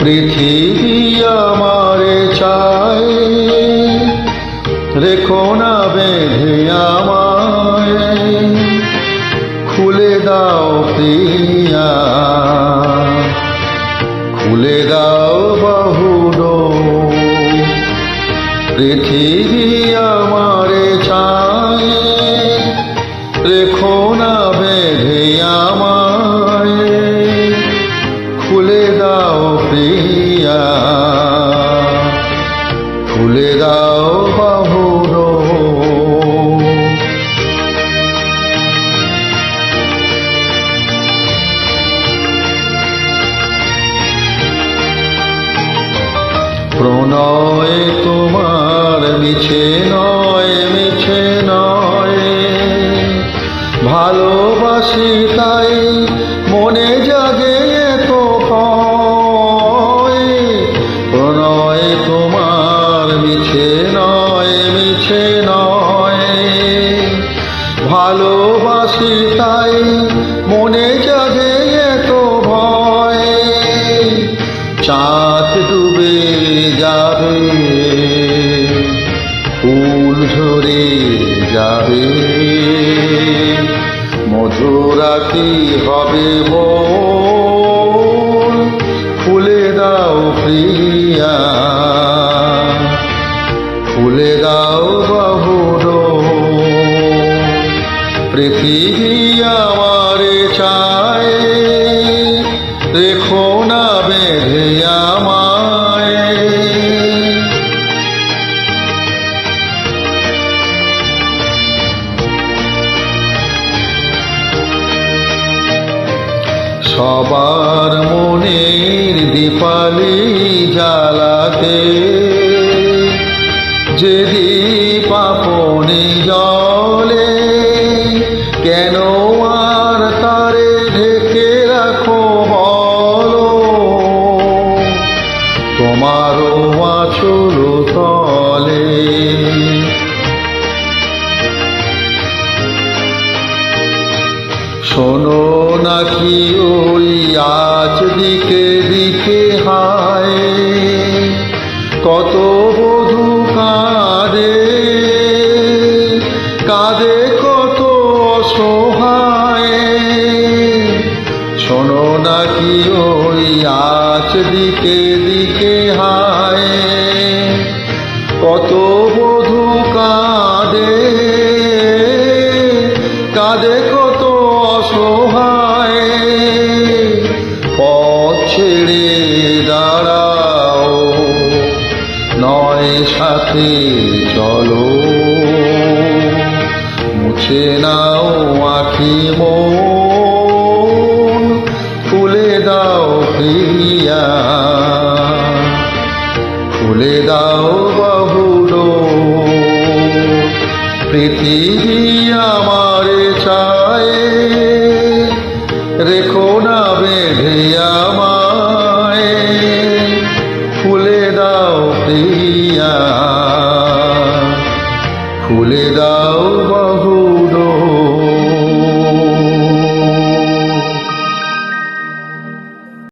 পৃথিবী আমারে চায়। রেখো না বেঁধে আমায়। খুলে দাও প্রিয়া। খুলে দাও বাহুর পৃথিবী আমারে চায়। রেখো না বেঁধে আমায়। খুলে দাও ভালোবাসি তাই মনে জাগে এত ভয়। চাঁদ ডুবে যাবে, ফুল ঝরে যাবে। মধুরাতি হবে মন। পৃথিবী আমারে চায় রেখো না বেঁধে আমায়। সবার মনের দীপালি জ্বালাতে যে দীপ আপনি তোমারও আচল তলে। শোনো নাকি ওই আজ দিকে দিকে হায়, কত বধু কাঁদে কাঁদে কত অসহায়। শোনো নাকি ওই আজ দিকে কত বধু কাঁদে কাঁদে কত অসহায়। পথ ছেড়ে দাঁড়াও, নয় সাথে চলো। মুছে নাও আখি মন। পৃথিবী আমার চায়। রেখো না বেঁধে আমায়। ফুলে দাও প্রিয়া। খুলে দাও বাহুর